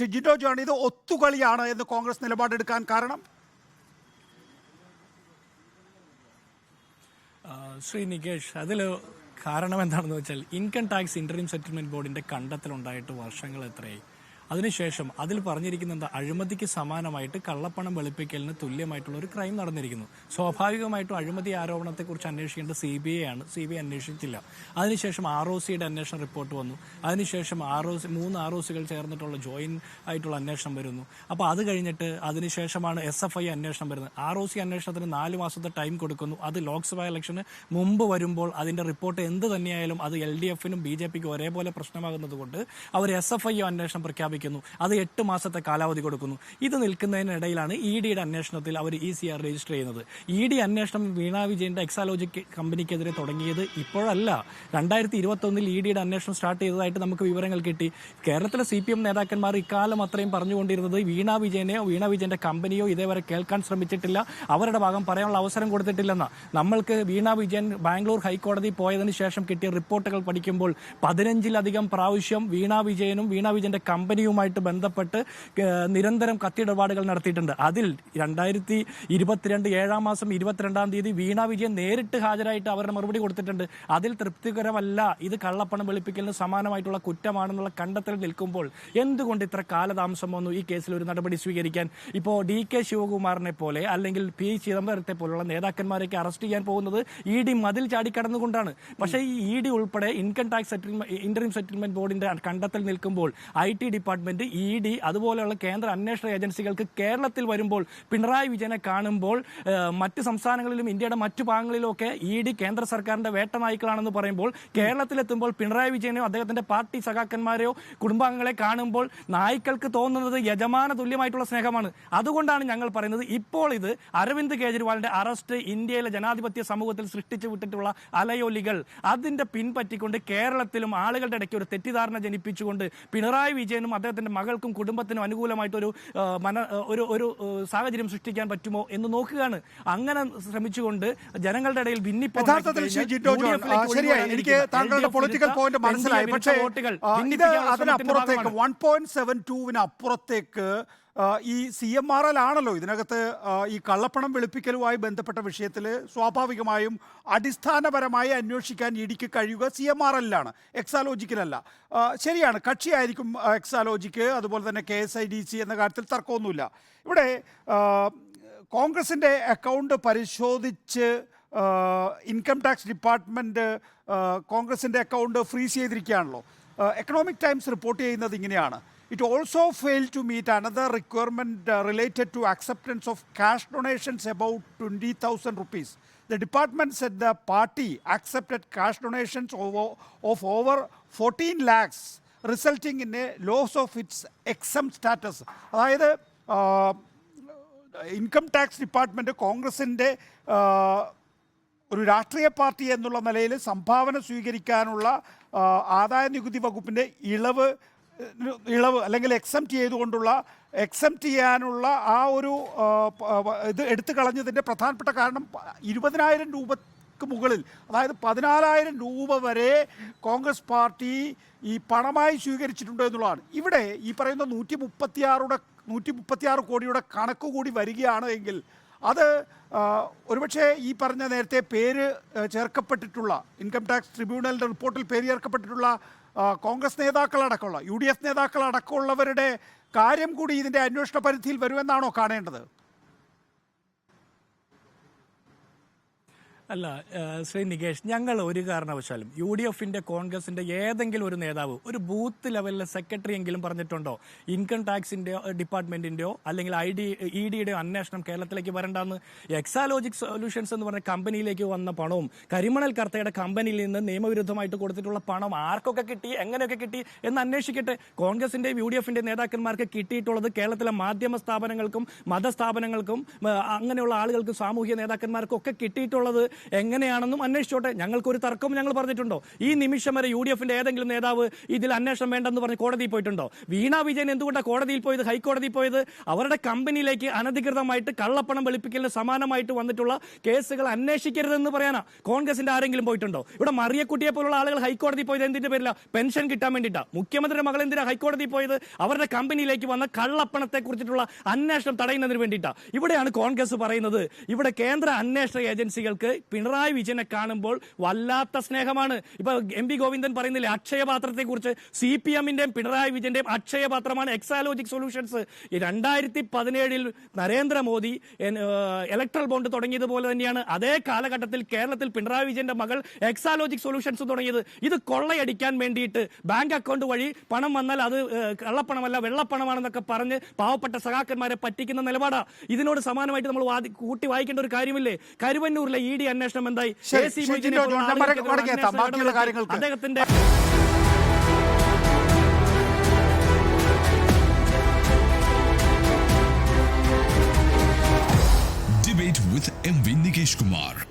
ഷിജിൻഡോ John ഇത് ഒത്തുകളിയാണ് എന്ന് കോൺഗ്രസ് നിലപാടെടുക്കാൻ കാരണം? ശ്രീ നികേഷ് അതിൽ കാരണം എന്താണെന്ന് വെച്ചാൽ ഇൻകം ടാക്സ് ഇന്റർവ്യൂ സെറ്റിൽമെന്റ് ബോർഡിന്റെ കണ്ടെത്തലുണ്ടായിട്ട് വർഷങ്ങൾ എത്രയായി അതിനുശേഷം അതിൽ പറഞ്ഞിരിക്കുന്ന എന്താ അഴിമതിക്ക് സമാനമായിട്ട് കള്ളപ്പണം വെളുപ്പിക്കലിന് തുല്യമായിട്ടുള്ള ഒരു ക്രൈം നടന്നിരിക്കുന്നു. സ്വാഭാവികമായിട്ടും അഴിമതി ആരോപണത്തെക്കുറിച്ച് അന്വേഷിക്കേണ്ട സി ബി ഐ ആണ്. സി ബി ഐ അന്വേഷിച്ചില്ല. അതിനുശേഷം ആർ ഒ സിയുടെ അന്വേഷണ റിപ്പോർട്ട് വന്നു. അതിനുശേഷം ആർ ഒ സി മൂന്ന് ആർ ഒ സികൾ ചേർന്നിട്ടുള്ള ജോയിൻ ആയിട്ടുള്ള അന്വേഷണം വരുന്നു. അപ്പോൾ അത് കഴിഞ്ഞിട്ട് അതിനുശേഷമാണ് എസ് എഫ് ഐ അന്വേഷണം വരുന്നത്. ആർ ഒ സി അന്വേഷണത്തിന് നാല് മാസത്തെ ടൈം കൊടുക്കുന്നു. അത് ലോക്സഭാ ഇലക്ഷന് മുമ്പ് വരുമ്പോൾ അതിന്റെ റിപ്പോർട്ട് എന്ത് തന്നെയായാലും അത് എൽ ഡി എഫിനും ബി ജെ പിക്കും ഒരേപോലെ പ്രശ്നമാകുന്നത് കൊണ്ട് അവർ എസ് എഫ് ഐ അന്വേഷണം പ്രഖ്യാപിക്കുന്നു അത് എട്ട് മാസത്തെ കാലാവധി കൊടുക്കുന്നു. ഇത് നിൽക്കുന്നതിനിടയിലാണ് ഇ ഡിയുടെ അന്വേഷണത്തിൽ അവർ ഇ സി ആർ രജിസ്റ്റർ ചെയ്യുന്നത്. ഇ ഡി അന്വേഷണം വീണ വിജയന്റെ എക്സാലോജിക് കമ്പനിക്കെതിരെ തുടങ്ങിയത് ഇപ്പോഴല്ല. രണ്ടായിരത്തി ഇരുപത്തി ഒന്നിൽ ഇ ഡിയുടെ അന്വേഷണം സ്റ്റാർട്ട് ചെയ്തതായിട്ട് നമുക്ക് വിവരങ്ങൾ കിട്ടി. കേരളത്തിലെ സി പി എം നേതാക്കന്മാർ ഇക്കാലം അത്രയും പറഞ്ഞുകൊണ്ടിരുന്നത് വീണ വിജയനെയോ വീണ വിജയന്റെ കമ്പനിയോ ഇതേവരെ കേൾക്കാൻ ശ്രമിച്ചിട്ടില്ല. അവരുടെ ഭാഗം പറയാനുള്ള അവസരം കൊടുത്തിട്ടില്ലെന്ന. നമ്മൾക്ക് വീണ വിജയൻ ബാംഗ്ലൂർ ഹൈക്കോടതി പോയതിനു ശേഷം കിട്ടിയ റിപ്പോർട്ടുകൾ പഠിക്കുമ്പോൾ പതിനഞ്ചിലധികം പ്രാവശ്യം വീണ വിജയനും വീണ വിജയന്റെ കമ്പനിയുമായിട്ട് ബന്ധപ്പെട്ട് നിരന്തരം കത്തിയിടപാടുകൾ നടത്തിയിട്ടുണ്ട്. അതിൽ രണ്ടായിരത്തി ഇരുപത്തിരണ്ട് ഏഴാം മാസം ഇരുപത്തിരണ്ടാം തീയതി വീണ വിജയൻ നേരിട്ട് ഹാജരായിട്ട് അവരുടെ മറുപടി കൊടുത്തിട്ടുണ്ട്. അതിൽ തൃപ്തികരമല്ല ഇത് കള്ളപ്പണം വെളുപ്പിക്കലിന് സമാനമായിട്ടുള്ള കുറ്റമാണെന്നുള്ള കണ്ടെത്തൽ നിൽക്കുമ്പോൾ എന്തുകൊണ്ട് ഇത്ര കാലതാമസം വന്നു ഈ കേസിൽ ഒരു നടപടി സ്വീകരിക്കാൻ? ഇപ്പോൾ ഡി കെ ശിവകുമാറിനെ പോലെ അല്ലെങ്കിൽ പി ചിദംബരത്തെ പോലുള്ള നേതാക്കന്മാരെയൊക്കെ അറസ്റ്റ് ചെയ്യാൻ പോകുന്നത് ഇ ഡി മതിൽ ചാടിക്കടന്നുകൊണ്ടാണ്. പക്ഷേ ഈ ഇ ഡി ഉൾപ്പെടെ income tax settlement interview settlement ബോർഡിന്റെ കണ്ടെത്തൽ നിൽക്കുമ്പോൾ I T department E D അതുപോലെയുള്ള കേന്ദ്ര അന്വേഷണ ഏജൻസികൾക്ക് കേരളത്തിൽ വരുമ്പോൾ പിണറായി വിജയനെ കാണുമ്പോൾ മറ്റ് സംസ്ഥാനങ്ങളിലും ഇന്ത്യയുടെ മറ്റു ഭാഗങ്ങളിലുമൊക്കെ ഇ ഡി കേന്ദ്ര സർക്കാരിന്റെ വേട്ട നായ്ക്കളാണെന്ന് പറയുമ്പോൾ കേരളത്തിലെത്തുമ്പോൾ പിണറായി വിജയനെയോ അദ്ദേഹത്തിന്റെ പാർട്ടി സഖാക്കന്മാരെയോ കുടുംബാംഗങ്ങളെ കാണുമ്പോൾ നായ്ക്കൾക്ക് തോന്നുന്നത് യജമാന തുല്യമായിട്ടുള്ള സ്നേഹമാണ്. അതുകൊണ്ടാണ് ഞങ്ങൾ പറയുന്നത് ഇപ്പോൾ ഇത് അരവിന്ദ് കേജ്രിവാളിന്റെ അറസ്റ്റ് ഇന്ത്യയിലെ ജനാധിപത്യ സമൂഹത്തിൽ സൃഷ്ടിച്ചു വിട്ടിട്ടുള്ള അലയൊലികൾ. അതിന്റെ പിൻപറ്റിക്കൊണ്ട് കേരളത്തിലും ആളുകളുടെ ഇടയ്ക്ക് ഒരു തെറ്റിദ്ധാരണ ജനിപ്പിച്ചുകൊണ്ട് പിണറായി വിജയനും അദ്ദേഹത്തിന്റെ മകൾക്കും കുടുംബത്തിനും അനുകൂലമായിട്ടൊരു ഒരു മന ഒരു ഒരു സാഹചര്യം സൃഷ്ടിക്കാൻ പറ്റുമോ എന്ന് നോക്കുകയാണ്. അങ്ങനെ ശ്രമിച്ചുകൊണ്ട് ജനങ്ങളുടെ ഇടയിൽ ഭിന്നിപ്പ് എനിക്ക് താങ്കളുടെ പൊളിറ്റിക്കൽ പോയിന്റ് മനസ്സിലായി. പക്ഷേ വോട്ടുകൾ അതിനപ്പുറത്തേക്ക് ഭാഗമാണ്. വൺ പോയിന്റ് സെവൻ ടൂവിന് അപ്പുറത്തേക്ക് ഈ സി എം ആർ എൽ ആണല്ലോ. ഇതിനകത്ത് ഈ കള്ളപ്പണം വെളുപ്പിക്കലുമായി ബന്ധപ്പെട്ട വിഷയത്തിൽ സ്വാഭാവികമായും അടിസ്ഥാനപരമായി അന്വേഷിക്കാൻ ഇടിക്ക് കഴിയുക സി എം ആർ എല്ലാണ് എക്സാലോജിക്കിലല്ല. ശരിയാണ് കക്ഷിയായിരിക്കും എക്സാലോജിക്ക് അതുപോലെ തന്നെ K S I D C എന്ന കാര്യത്തിൽ തർക്കമൊന്നുമില്ല. ഇവിടെ കോൺഗ്രസിന്റെ അക്കൗണ്ട് പരിശോധിച്ച് ഇൻകം ടാക്സ് ഡിപ്പാർട്ട്മെന്റ് കോൺഗ്രസിന്റെ അക്കൗണ്ട് ഫ്രീസ് ചെയ്തിരിക്കുകയാണല്ലോ. എക്കണോമിക് ടൈംസ് റിപ്പോർട്ട് ചെയ്യുന്നത് ഇങ്ങനെയാണ്. It also fail to meet another requirement related to acceptance of cash donations about twenty thousand rupees The department said the party accepted cash donations over, of over 14 lakhs, resulting in a loss of its exempt status. അതായത് income tax department കോൺഗ്രസിന്റെ ഒരു രാഷ്ട്രീയ party എന്നുള്ള നിലയിൽ സംഭാവന സ്വീകരിക്കാനുള്ള ആദായ നികുതി വകുപ്പിന്റെ ഇളവ് ഇളവ് അല്ലെങ്കിൽ എക്സെപ്റ്റ് ചെയ്തുകൊണ്ടുള്ള എക്സെപ്റ്റ് ചെയ്യാനുള്ള ആ ഒരു ഇത് എടുത്തു കളഞ്ഞതിന്റെ പ്രധാനപ്പെട്ട കാരണം ഇരുപതിനായിരം രൂപക്ക് മുകളിൽ അതായത് പതിനാലായിരം രൂപ വരെ കോൺഗ്രസ് പാർട്ടി ഈ പണമായി സ്വീകരിച്ചിട്ടുണ്ട് എന്നുള്ളതാണ്. ഇവിടെ ഈ പറയുന്ന നൂറ്റി മുപ്പത്തിയാറുടെ നൂറ്റി മുപ്പത്തിയാറ് കോടിയുടെ കണക്ക് കൂടി വരികയാണ് എങ്കിൽ അത് ഒരുപക്ഷെ ഈ പറഞ്ഞ നേരത്തെ പേര് ചേർക്കപ്പെട്ടിട്ടുള്ള ഇൻകം ടാക്സ് ട്രിബ്യൂണലിന്റെ റിപ്പോർട്ടിൽ പേര് ചേർക്കപ്പെട്ടിട്ടുള്ള കോൺഗ്രസ് നേതാക്കളടക്കമുള്ള യു ഡി എഫ് നേതാക്കളടക്കമുള്ളവരുടെ കാര്യം കൂടി ഇതിന്റെ അന്വേഷണ പരിധിയിൽ വരുമെന്നാണോ കാണേണ്ടത്? അല്ല ശ്രീ നികേഷ് ഞങ്ങൾ ഒരു കാരണവശാലും യു ഡി എഫിന്റെ കോൺഗ്രസിന്റെ ഏതെങ്കിലും ഒരു നേതാവ് ഒരു ബൂത്ത് ലെവലിലെ സെക്രട്ടറി എങ്കിലും പറഞ്ഞിട്ടുണ്ടോ? ഇൻകം ടാക്സിന്റെ ഡിപ്പാർട്ട്മെന്റിന്റെയോ അല്ലെങ്കിൽ ഐ ഡി ഇ ഡിയുടെയോ അന്വേഷണം കേരളത്തിലേക്ക് വരണ്ടെന്ന് എക്സാലോജിക് സൊല്യൂഷൻസ് എന്ന് പറഞ്ഞ കമ്പനിയിലേക്ക് വന്ന പണവും കരിമണൽ കർത്തയുടെ കമ്പനിയിൽ നിന്ന് നിയമവിരുദ്ധമായിട്ട് കൊടുത്തിട്ടുള്ള പണം ആർക്കൊക്കെ കിട്ടി എങ്ങനെയൊക്കെ കിട്ടി എന്ന് അന്വേഷിക്കട്ടെ. കോൺഗ്രസിന്റെയും യു ഡി എഫിന്റെ നേതാക്കന്മാർക്ക് കിട്ടിയിട്ടുള്ളത് കേരളത്തിലെ മാധ്യമ സ്ഥാപനങ്ങൾക്കും മതസ്ഥാപനങ്ങൾക്കും അങ്ങനെയുള്ള ആളുകൾക്കും സാമൂഹ്യ നേതാക്കന്മാർക്കും ഒക്കെ കിട്ടിയിട്ടുള്ളത് എങ്ങനെയാണെന്നും അന്വേഷിച്ചോട്ടെ. ഞങ്ങൾക്കൊരു തർക്കവും ഞങ്ങൾ പറഞ്ഞിട്ടുണ്ടോ? ഈ നിമിഷം വരെ യു ഡി എഫിന്റെ ഏതെങ്കിലും നേതാവ് ഇതിൽ അന്വേഷണം വേണ്ടെന്ന് പറഞ്ഞ് കോടതിയിൽ പോയിട്ടുണ്ടോ? വീണ വിജയൻ എന്തുകൊണ്ടാണ് കോടതിയിൽ പോയത് ഹൈക്കോടതിയിൽ പോയത്? അവരുടെ കമ്പനിയിലേക്ക് അനധികൃതമായിട്ട് കള്ളപ്പണം വെളുപ്പിക്കലിന് സമാനമായിട്ട് വന്നിട്ടുള്ള കേസുകൾ അന്വേഷിക്കരുതെന്ന് പറയാനാ. കോൺഗ്രസിന്റെ ആരെങ്കിലും പോയിട്ടുണ്ടോ? ഇവിടെ മറിയക്കുട്ടിയെ പോലുള്ള ആളുകൾ ഹൈക്കോടതി പോയത് എന്തിന്റെ പേരില്ല പെൻഷൻ കിട്ടാൻ വേണ്ടിട്ടാ മുഖ്യമന്ത്രിയുടെ മകൾ എന്തിനാ ഹൈക്കോടതി പോയത്? അവരുടെ കമ്പനിയിലേക്ക് വന്ന കള്ളപ്പണത്തെ കുറിച്ചിട്ടുള്ള അന്വേഷണം തടയുന്നതിന് വേണ്ടിയിട്ടാണ് ഇവിടെയാണ് കോൺഗ്രസ് പറയുന്നത്. ഇവിടെ കേന്ദ്ര അന്വേഷണ ഏജൻസികൾക്ക് പിണറായി വിജയനെ കാണുമ്പോൾ വല്ലാത്ത സ്നേഹമാണ്. ഇപ്പൊ എം പി ഗോവിന്ദൻ പറയുന്നില്ലേ അക്ഷയപാത്രത്തെ കുറിച്ച് സി പി എമ്മിന്റെയും പിണറായി വിജയന്റെയും അക്ഷയപാത്രമാണ് എക്സാലോജിക് സൊല്യൂഷൻസ് രണ്ടായിരത്തി പതിനേഴിൽ നരേന്ദ്രമോദി ഇലക്ട്രൽ ബോണ്ട് തുടങ്ങിയതുപോലെ തന്നെയാണ് അതേ കാലഘട്ടത്തിൽ കേരളത്തിൽ പിണറായി വിജയന്റെ മകൾ എക്സാലോജിക് സൊല്യൂഷൻസ് തുടങ്ങിയത്. ഇത് കൊള്ളയടിക്കാൻ വേണ്ടിയിട്ട് ബാങ്ക് അക്കൗണ്ട് വഴി പണം വന്നാൽ അത് കള്ളപ്പണമല്ല വെള്ളപ്പണമാണെന്നൊക്കെ പറഞ്ഞ് പാവപ്പെട്ട സഖാക്കന്മാരെ പറ്റിക്കുന്ന നിലപാടാ. ഇതിനോട് സമാനമായിട്ട് നമ്മൾ കൂട്ടി വായിക്കേണ്ട ഒരു കാര്യമില്ലേ? കരുവന്നൂരിലെ ഇ ഡി അന്വേഷണം എന്തായി ബാക്കിയുള്ള. കാര്യങ്ങൾക്ക്. അദ്ദേഹത്തിന്റെ with MV Nikesh Kumar.